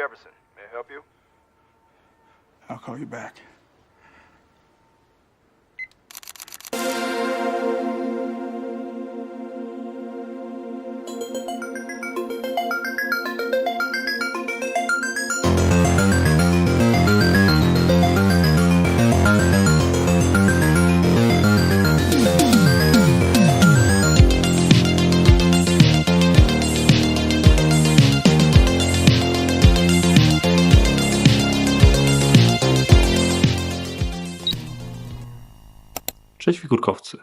Jefferson. May I help you? I'll call you back. Cześć figurkowcy,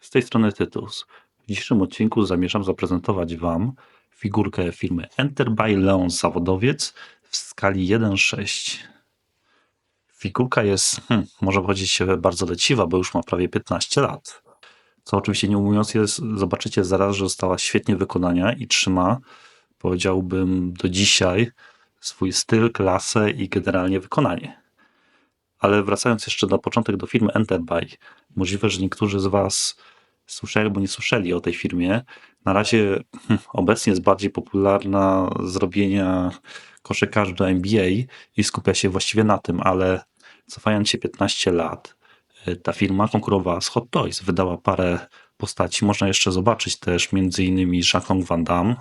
z tej strony Tytus. W dzisiejszym odcinku zamierzam zaprezentować Wam figurkę firmy Enter by Leon Zawodowiec w skali 1.6. Figurka jest, hmm, może powiedzieć się bardzo leciwa, bo już ma prawie 15 lat. Co oczywiście nie ujmując jest, zobaczycie zaraz, że została świetnie wykonania i trzyma, powiedziałbym, do dzisiaj swój styl, klasę i generalnie wykonanie. Ale wracając jeszcze na początek do firmy Enterby, możliwe, że niektórzy z Was słyszeli albo nie słyszeli o tej firmie. Na razie hm, obecnie jest bardziej popularna z robienia koszykarzy do NBA i skupia się właściwie na tym, ale cofając się 15 lat, y, ta firma konkurowała z Hot Toys, wydała parę postaci. Można jeszcze zobaczyć też między innymi Jean-Claude Van Damme,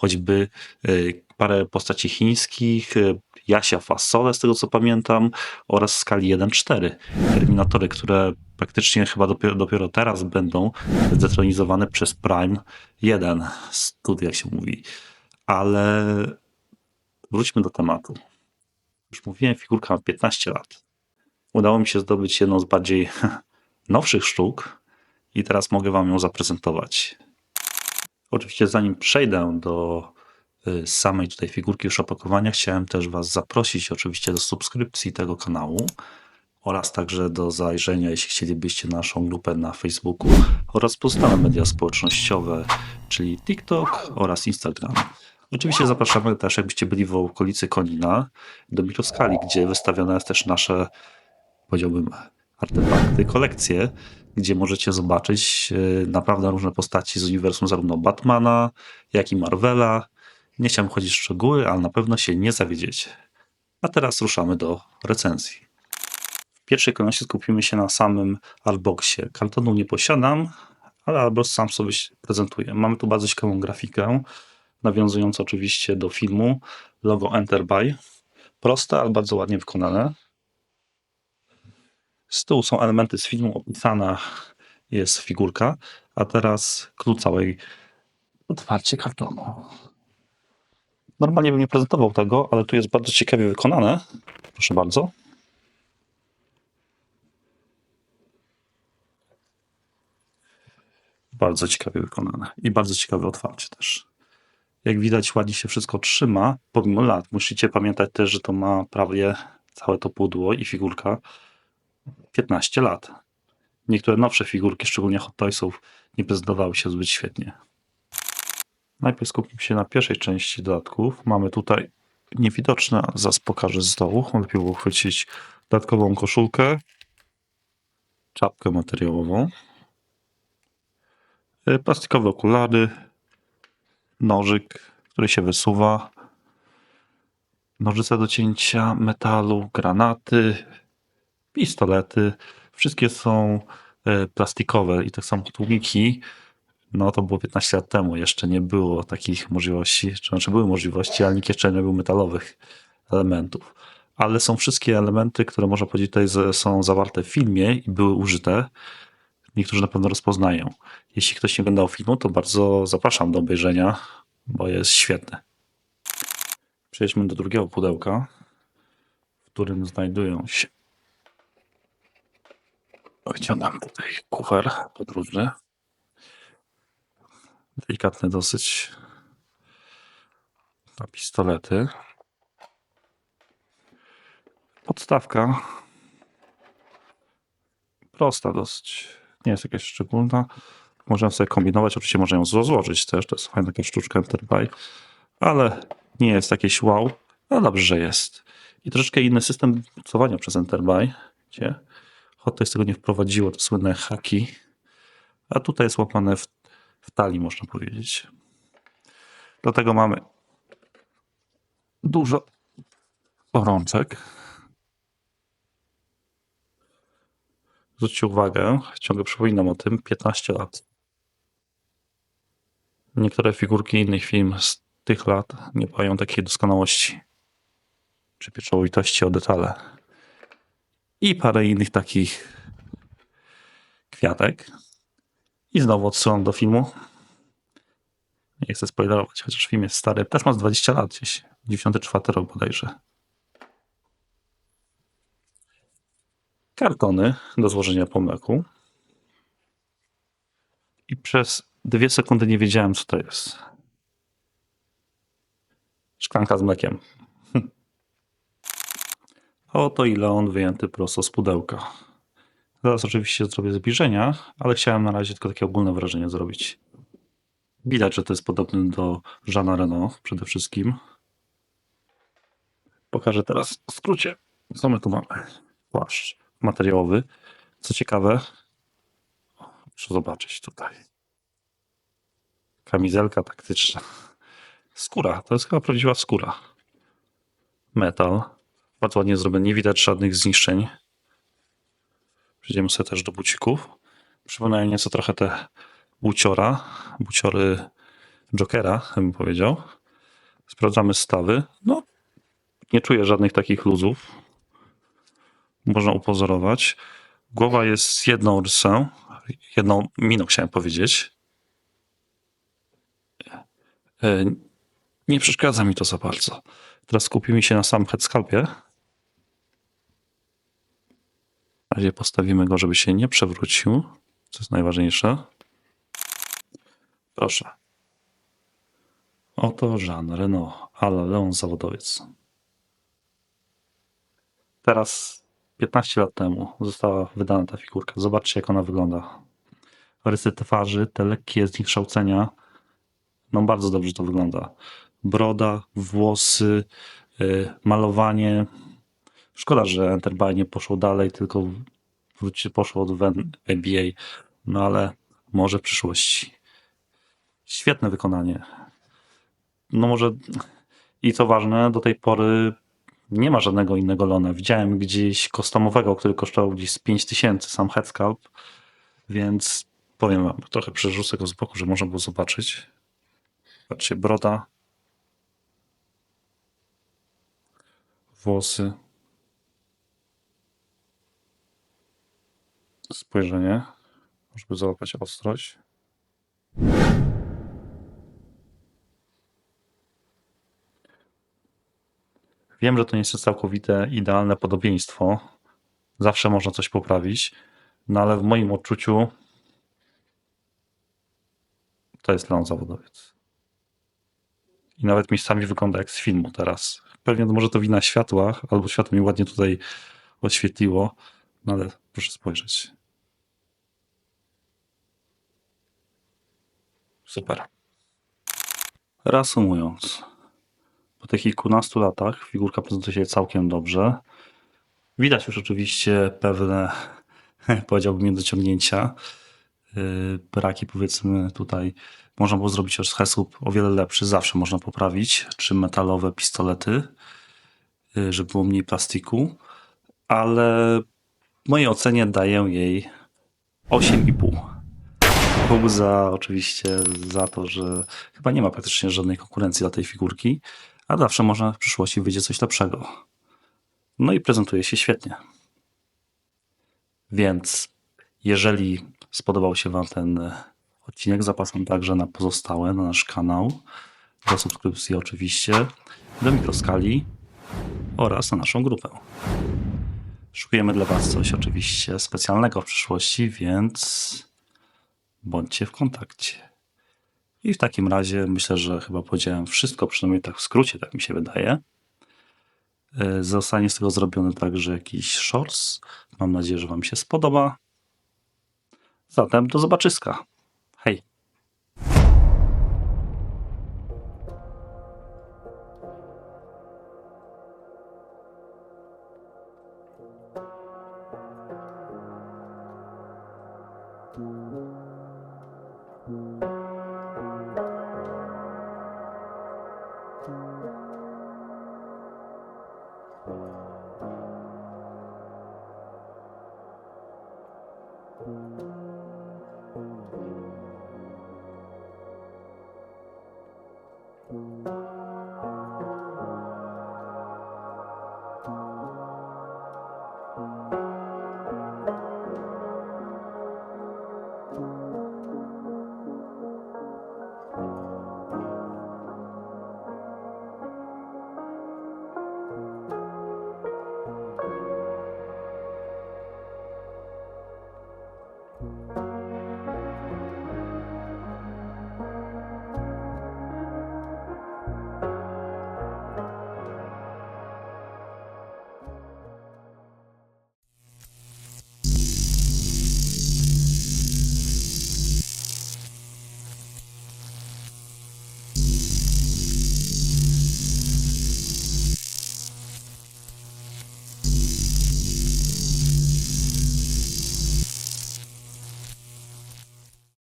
choćby y, parę postaci chińskich, y, Jasia Fasole, z tego co pamiętam, oraz skali 1.4. Terminatory, które praktycznie chyba dopiero, dopiero teraz będą zdetronizowane przez Prime 1 studia, jak się mówi. Ale wróćmy do tematu. Już mówiłem, figurka ma 15 lat. Udało mi się zdobyć jedną z bardziej nowszych sztuk i teraz mogę Wam ją zaprezentować. Oczywiście zanim przejdę do y, samej tutaj figurki już opakowania, chciałem też Was zaprosić oczywiście do subskrypcji tego kanału oraz także do zajrzenia, jeśli chcielibyście, naszą grupę na Facebooku oraz pozostałe media społecznościowe, czyli TikTok oraz Instagram. Oczywiście zapraszamy też, jakbyście byli w okolicy Konina, do Mikroskali, gdzie wystawione jest też nasze, powiedziałbym, artefakty, kolekcje, gdzie możecie zobaczyć e, naprawdę różne postaci z uniwersum zarówno Batmana, jak i Marvela. Nie chciałem chodzić w szczegóły, ale na pewno się nie zawiedziecie. A teraz ruszamy do recenzji. W pierwszej kolejności skupimy się na samym Artboxie. Kartonu nie posiadam, ale Artbox sam sobie prezentuje. Mamy tu bardzo ciekawą grafikę, nawiązującą oczywiście do filmu. Logo Enterby. Proste, ale bardzo ładnie wykonane. Z tyłu są elementy z filmu, opisana jest figurka, a teraz klucz całej otwarcie kartonu. Normalnie bym nie prezentował tego, ale tu jest bardzo ciekawie wykonane. Proszę bardzo. Bardzo ciekawie wykonane i bardzo ciekawe otwarcie też. Jak widać, ładnie się wszystko trzyma, pomimo lat. Musicie pamiętać też, że to ma prawie całe to pudło i figurka 15 lat. Niektóre nowsze figurki, szczególnie Hot Toysów, nie prezentowały się zbyt świetnie. Najpierw skupimy się na pierwszej części dodatków. Mamy tutaj niewidoczne, zaraz pokażę z dołu. Lepiej było chwycić dodatkową koszulkę, czapkę materiałową, y, plastikowe okulary, nożyk, który się wysuwa, nożyce do cięcia metalu, granaty, pistolety. Wszystkie są e, plastikowe i tak samo tłumiki. No to było 15 lat temu, jeszcze nie było takich możliwości, czy znaczy były możliwości, ale nikt jeszcze nie był metalowych elementów. Ale są wszystkie elementy, które można powiedzieć tutaj są zawarte w filmie i były użyte. Niektórzy na pewno rozpoznają. Jeśli ktoś nie oglądał filmu, to bardzo zapraszam do obejrzenia, bo jest świetne. Przejdźmy do drugiego pudełka, w którym znajdują się Wyciągam tutaj kufer podróżny. Delikatny dosyć. Na pistolety. Podstawka. Prosta dosyć. Nie jest jakaś szczególna. Możemy sobie kombinować. Oczywiście można ją rozłożyć też. To jest fajna taka sztuczka Enterprise. Ale nie jest jakieś wow. Ale dobrze, że jest. I troszeczkę inny system mocowania przez Enterby. Gdzie Hot Toys tego nie wprowadziło, to słynne haki. A tutaj jest łapane w, w talii, można powiedzieć. Do tego mamy dużo rączek. Zwróćcie uwagę, ciągle przypominam o tym, 15 lat. Niektóre figurki innych film z tych lat nie mają takiej doskonałości czy pieczołowitości o detale. I parę innych takich kwiatek. I znowu odsyłam do filmu. Nie chcę spoilerować, chociaż film jest stary. Też ma z 20 lat gdzieś. 94 rok bodajże. Kartony do złożenia po mleku. I przez dwie sekundy nie wiedziałem, co to jest. Szklanka z mlekiem. Oto i Leon wyjęty prosto z pudełka. Zaraz oczywiście zrobię zbliżenia, ale chciałem na razie tylko takie ogólne wrażenie zrobić. Widać, że to jest podobny do Jeana Reno przede wszystkim. Pokażę teraz w skrócie, co my tu mamy. Płaszcz materiałowy. Co ciekawe, proszę zobaczyć tutaj. Kamizelka taktyczna. Skóra, to jest chyba prawdziwa skóra. Metal. Bardzo ładnie zrobiony, nie widać żadnych zniszczeń. Przejdziemy sobie też do bucików. Przypominają nieco trochę te buciora, buciory Jokera, bym powiedział. Sprawdzamy stawy. No, nie czuję żadnych takich luzów. Można upozorować. Głowa jest jedną rysą, jedną miną chciałem powiedzieć. E, Nie przeszkadza mi to za bardzo. Teraz skupimy się na samym headscalpie. Na razie postawimy go, żeby się nie przewrócił, co jest najważniejsze. Proszę. Oto Jean Renault, ale Leon zawodowiec. Teraz 15 lat temu została wydana ta figurka. Zobaczcie, jak ona wygląda. Rysy twarzy, te lekkie zniekształcenia. No bardzo dobrze to wygląda. Broda, włosy, y, malowanie. Szkoda, że Enterby nie poszło dalej, tylko wróci, poszło od NBA. No ale może w przyszłości. Świetne wykonanie. No może i co ważne, do tej pory nie ma żadnego innego lona. Widziałem gdzieś customowego, który kosztował gdzieś z 5000 sam headscalp, więc powiem wam, trochę przerzucę go z boku, że można było zobaczyć. Patrzcie, broda, włosy, spojrzenie, żeby załapać ostrość. Wiem, że to nie jest całkowite, idealne podobieństwo. Zawsze można coś poprawić, no ale w moim odczuciu to jest Leon Zawodowiec. I nawet miejscami wygląda jak z filmu teraz. Pewnie to może to wina światła, albo światło mi ładnie tutaj oświetliło, no ale proszę spojrzeć. Super. Reasumując, po tych kilkunastu latach figurka prezentuje się całkiem dobrze. Widać już oczywiście pewne, powiedziałbym, niedociągnięcia. Yy, Braki, powiedzmy, tutaj można było zrobić już sposób o wiele lepszy. Zawsze można poprawić, czy metalowe pistolety, yy, żeby było mniej plastiku, ale w mojej ocenie daję jej 8,5. Pół za oczywiście za to, że chyba nie ma praktycznie żadnej konkurencji dla tej figurki, a zawsze można w przyszłości wyjdzie coś lepszego. No i prezentuje się świetnie. Więc jeżeli spodobał się Wam ten odcinek, zapraszam także na pozostałe, na nasz kanał, do subskrypcji oczywiście, do mikroskali oraz na naszą grupę. Szukujemy dla Was coś oczywiście specjalnego w przyszłości, więc bądźcie w kontakcie. I w takim razie myślę, że chyba powiedziałem wszystko, przynajmniej tak w skrócie, tak mi się wydaje. E, Zostanie z tego zrobiony także jakiś shorts. Mam nadzieję, że Wam się spodoba. Zatem do zobaczyska. Hej! Thank